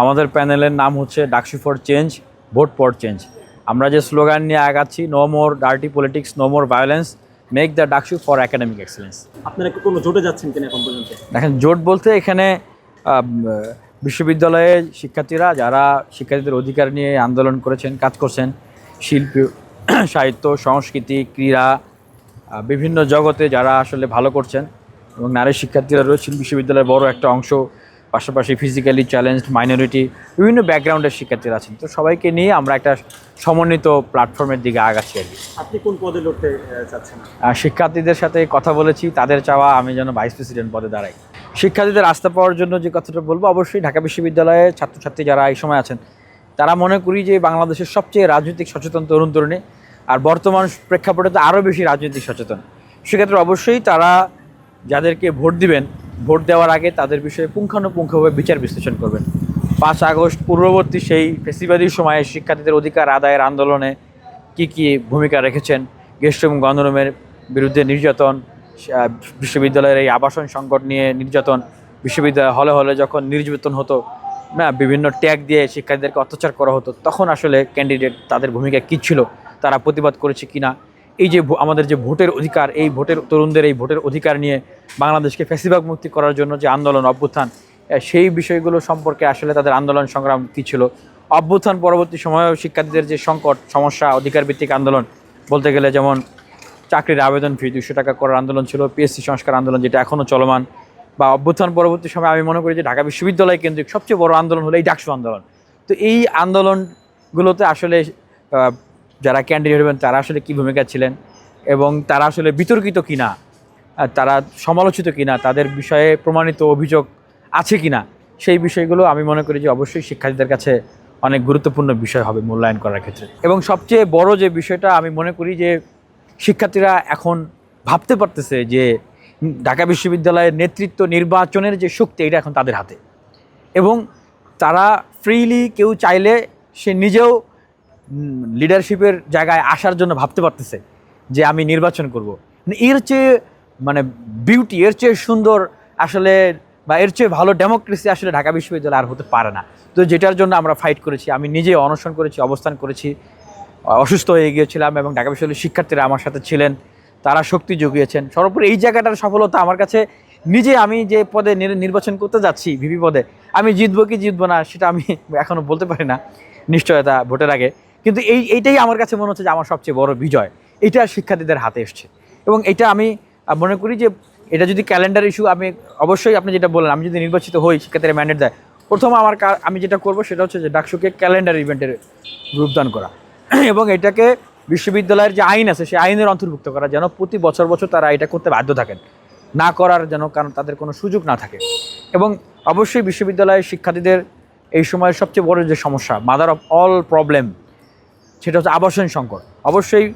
আমাদের প্যানেলের নাম হচ্ছে DUCSU for change vote for change. আমরা যে স্লোগান নিয়ে আগাচ্ছি no more dirty politics no more violence make the DUCSU for academic excellence আপনারা কি কোনো জোটে যাচ্ছেন কিনা এখন পর্যন্ত? দেখেন জোট বলতে এখানে বিশ্ববিদ্যালয়ে শিক্ষার্থীরা যারা শিক্ষার্থীদের অধিকার নিয়ে আন্দোলন করেছেন কাজ করছেন শিল্প সাহিত্য সংস্কৃতি ক্রীড়া বিভিন্ন জগতে যারা আসলে ভালো করছেন এবং নারী শিক্ষার্থীরা রয়েছেন বিশ্ববিদ্যালয়ের বড় একটা অংশ পাশাপাশি ফিজিক্যালি চ্যালেঞ্জড মাইনরিটি বিভিন্ন ব্যাকগ্রাউন্ডের শিক্ষার্থীরা আছেন। তো সবাইকে নিয়ে আমরা একটা সমন্বিত প্ল্যাটফর্মের দিকে আগাচ্ছি আর কি। আপনি কোন পদে লড়তে চাচ্ছেন? আর শিক্ষার্থীদের সাথে কথা বলেছি তাদের চাওয়া আমি যেন ভাইস প্রেসিডেন্ট পদে দাঁড়াই। শিক্ষার্থীদের আস্থা পাওয়ার জন্য যে কথাটা বলব অবশ্যই ঢাকা বিশ্ববিদ্যালয়ে ছাত্রছাত্রী যারা এই সময় আছেন তারা মনে করি যে বাংলাদেশের সবচেয়ে রাজনৈতিক সচেতন তরুণ তরুণী আর বর্তমান প্রেক্ষাপটে তো আরও বেশি রাজনৈতিক সচেতন। সেক্ষেত্রে অবশ্যই তারা যাদেরকে ভোট দিবেন ভোট দেওয়ার আগে তাদের বিষয়ে পুঙ্খানুপুঙ্খভাবে বিচার বিশ্লেষণ করবেন। পাঁচ আগস্ট পূর্ববর্তী সেই ফেসিবাদী সময়ে শিক্ষার্থীদের অধিকার আদায়ের আন্দোলনে কি কি ভূমিকা রেখেছেন? গেস্ট রুম, গণরুমের বিরুদ্ধে নির্যাতন বিশ্ববিদ্যালয়ের এই আবাসন সংকট নিয়ে নির্যাতন, বিশ্ববিদ্যালয় হলে হলে যখন নির্যাতন হতো, না, বিভিন্ন ট্যাগ দিয়ে শিক্ষার্থীদেরকে অত্যাচার করা হতো, তখন আসলে ক্যান্ডিডেট তাদের ভূমিকা কী ছিল? তারা প্রতিবাদ করেছে কিনা? এই যে আমাদের যে ভোটের অধিকার, এই ভোটের তরুণদের এই ভোটের অধিকার নিয়ে বাংলাদেশকে ফ্যাসিবাগ মুক্তি করার জন্য যে আন্দোলন, অভ্যুত্থান সেই বিষয়গুলো সম্পর্কে আসলে তাদের আন্দোলন সংগ্রাম কী ছিল? অভ্যুত্থান পরবর্তী সময়েও শিক্ষার্থীদের যে সংকট, সমস্যা অধিকার ভিত্তিক আন্দোলন, বলতে গেলে যেমন চাকরির আবেদন ফি, দুশো টাকা করার আন্দোলন ছিল, পিএসসি সংস্কার আন্দোলন যেটা এখনও চলমান, বা অভ্যুত্থান পরবর্তী সময় আমি মনে করি যে ঢাকা বিশ্ববিদ্যালয় কেন্দ্রিক সবচেয়ে বড় আন্দোলন হলো এই ডাকসু আন্দোলন। তো এই আন্দোলনগুলোতে আসলে যারা ক্যান্ডিডেট হবেন, তারা আসলে কী ভূমিকা ছিলেন এবং তারা আসলে বিতর্কিত কিনা তারা সমালোচিত কিনা, তাদের বিষয়ে প্রমাণিত অভিযোগ আছে কিনা, সেই বিষয়গুলো আমি মনে করি যে অবশ্যই শিক্ষার্থীদের কাছে অনেক গুরুত্বপূর্ণ বিষয় হবে মূল্যায়ন করার ক্ষেত্রে। এবং সবচেয়ে বড় যে বিষয়টা আমি মনে করি যে শিক্ষার্থীরা এখন ভাবতে পারতেছে যে ঢাকা বিশ্ববিদ্যালয়ের নেতৃত্ব নির্বাচনের যে শক্তি, এটা এখন তাদের হাতে। এবং তারা ফ্রিলি কেউ চাইলে সে নিজেও লিডারশিপের জায়গায় আসার জন্য ভাবতে পারতেছে যে আমি নির্বাচন করব। মানে এর চেয়ে মানে বিউটি এর চেয়ে সুন্দর আসলে বা এর চেয়ে ভালো ডেমোক্রেসি আসলে ঢাকা বিশ্ববিদ্যালয় আর হতে পারে না। তো যেটার জন্য আমরা ফাইট করেছি, আমি নিজে অনশন করেছি, অবস্থান করেছি, অসুস্থ হয়ে গিয়েছিলাম এবং ঢাকা বিশ্ববিদ্যালয়ের শিক্ষার্থীরা আমার সাথে ছিলেন, তারা শক্তি জুগিয়েছেন। সর্বোপরি এই জায়গাটার সফলতা আমার কাছে নিজে আমি যে পদে নির্বাচন করতে যাচ্ছি, ভিপি পদে, আমি জিতবো কি জিতবো না সেটা আমি এখনও বলতে পারি না, নিশ্চয়তা ভোটের আগে। কিন্তু এই, এইটাই আমার কাছে মনে হচ্ছে যে আমার সবচেয়ে বড় বিজয়। এটা শিক্ষার্থীদের হাতে এসছে। এবং এটা আমি মনে করি যে এটা যদি ক্যালেন্ডার ইস্যু আমি অবশ্যই আপনি যেটা বললেন, আমি যদি নির্বাচিত হই, শিক্ষার্থীরা ম্যান্ডেট দেয়। প্রথম আমার আমি যেটা করব সেটা হচ্ছে যে ডাকসুকে ক্যালেন্ডার ইভেন্টের রূপদান করা। এবং এটাকে বিশ্ববিদ্যালয়ের যে আইন আছে, সেই আইনের অন্তর্ভুক্ত করা, যেন প্রতি বছর বছর তারা এটা করতে বাধ্য থাকেন। না করার যেন কারণ তাদের কোনো সুযোগ না থাকে। এবং অবশ্যই বিশ্ববিদ্যালয়ের শিক্ষার্থীদের এই সময়ের সবচেয়ে বড় যে সমস্যা মাদার অফ অল প্রবলেম সেটা হচ্ছে আবাসন সংকট। অবশ্যই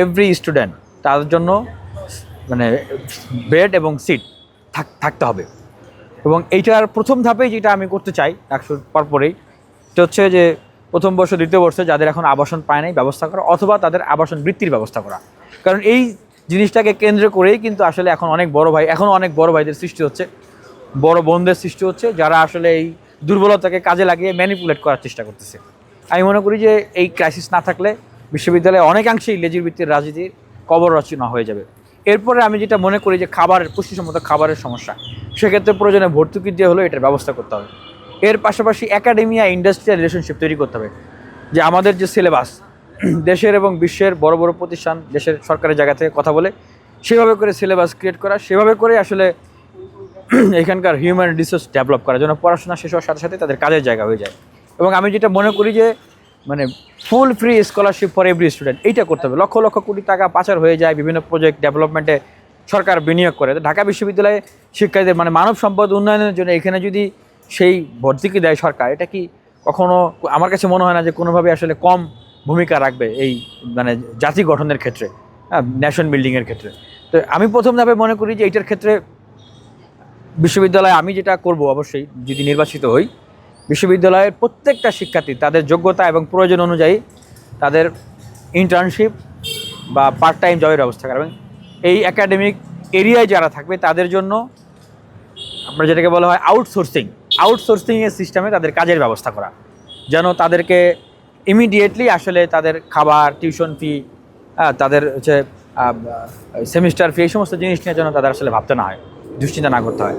এভরি স্টুডেন্ট তাদের জন্য মানে বেড এবং সিট থাকতে হবে। এবং এইটার প্রথম ধাপেই যেটা আমি করতে চাই একশোর পরপরেই এটা হচ্ছে যে প্রথম বর্ষ, দ্বিতীয় বর্ষে যাদের এখন আবাসন পায় নাই, ব্যবস্থা করা, অথবা তাদের আবাসন বৃত্তির ব্যবস্থা করা। কারণ এই জিনিসটাকে কেন্দ্র করেই কিন্তু আসলে এখন অনেক বড় ভাই এখনও অনেক বড় ভাইদের সৃষ্টি হচ্ছে। বড় বোনদের সৃষ্টি হচ্ছে, যারা আসলে এই দুর্বলতাকে কাজে লাগিয়ে ম্যানিপুলেট করার চেষ্টা করতেছে। আমি মনে করি যে এই ক্রাইসিস না থাকলে বিশ্ববিদ্যালয়ে অনেকাংশেই লেজির ভিত্তির রাজনীতির কবর রচনা হয়ে যাবে। এরপরে আমি যেটা মনে করি যে খাবারের, পুষ্টিসম্মত খাবারের সমস্যা, সেক্ষেত্রে প্রয়োজনে ভর্তুকি দিয়ে হলেও এটার ব্যবস্থা করতে হবে। এর পাশাপাশি একাডেমিয়া ইন্ডাস্ট্রিয়াল রিলেশনশিপ তৈরি করতে হবে। যে আমাদের যে সিলেবাস দেশের এবং বিশ্বের বড় বড় প্রতিষ্ঠান, দেশের সরকারের জায়গা থেকে কথা বলে, সেভাবে করে সিলেবাস ক্রিয়েট করা, সেভাবে করে আসলে এখানকার হিউম্যান রিসোর্স ডেভেলপ করার জন্য পড়াশোনা শেষ হওয়ার সাথে সাথে তাদের কাজের জায়গা হয়ে যায়। এবং আমি যেটা মনে করি যে মানে full free scholarship for every student এইটা করতে হবে। লক্ষ লক্ষ কোটি টাকা পাচার হয়ে যায় বিভিন্ন প্রজেক্ট ডেভেলপমেন্টে সরকার বিনিয়োগ করে। তো ঢাকা বিশ্ববিদ্যালয়ে শিক্ষার্থীদের মানে মানব সম্পদ উন্নয়নের জন্য এখানে যদি সেই ভর্তুকি দেয় সরকার, এটা কি কখনো, আমার কাছে মনে হয় না যে কোনোভাবে আসলে কম ভূমিকা রাখবে এই মানে জাতি গঠনের ক্ষেত্রে হ্যাঁ ন্যাশন বিল্ডিংয়ের ক্ষেত্রে। তো আমি প্রথম ধাপে মনে করি যে এইটার ক্ষেত্রে বিশ্ববিদ্যালয়ে আমি যেটা করব অবশ্যই, যদি নির্বাচিত হই বিশ্ববিদ্যালয়ের প্রত্যেকটা শিক্ষার্থী তাদের যোগ্যতা এবং প্রয়োজন অনুযায়ী তাদের ইন্টার্নশিপ বা পার্ট টাইম জবের ব্যবস্থা করবেন এই একাডেমিক এরিয়ায় যারা থাকবে, তাদের জন্য আমরা যেটাকে বলা হয় আউটসোর্সিং আউটসোর্সিংয়ের সিস্টেমে তাদের কাজের ব্যবস্থা করা। যেন তাদেরকে ইমিডিয়েটলি আসলে তাদের খাবার টিউশন ফি তাদের হচ্ছে সেমিস্টার ফি এই সমস্ত জিনিস নিয়ে যেন তাদের আসলে ভাবতে না হয়, দুশ্চিন্তা না করতে হয়।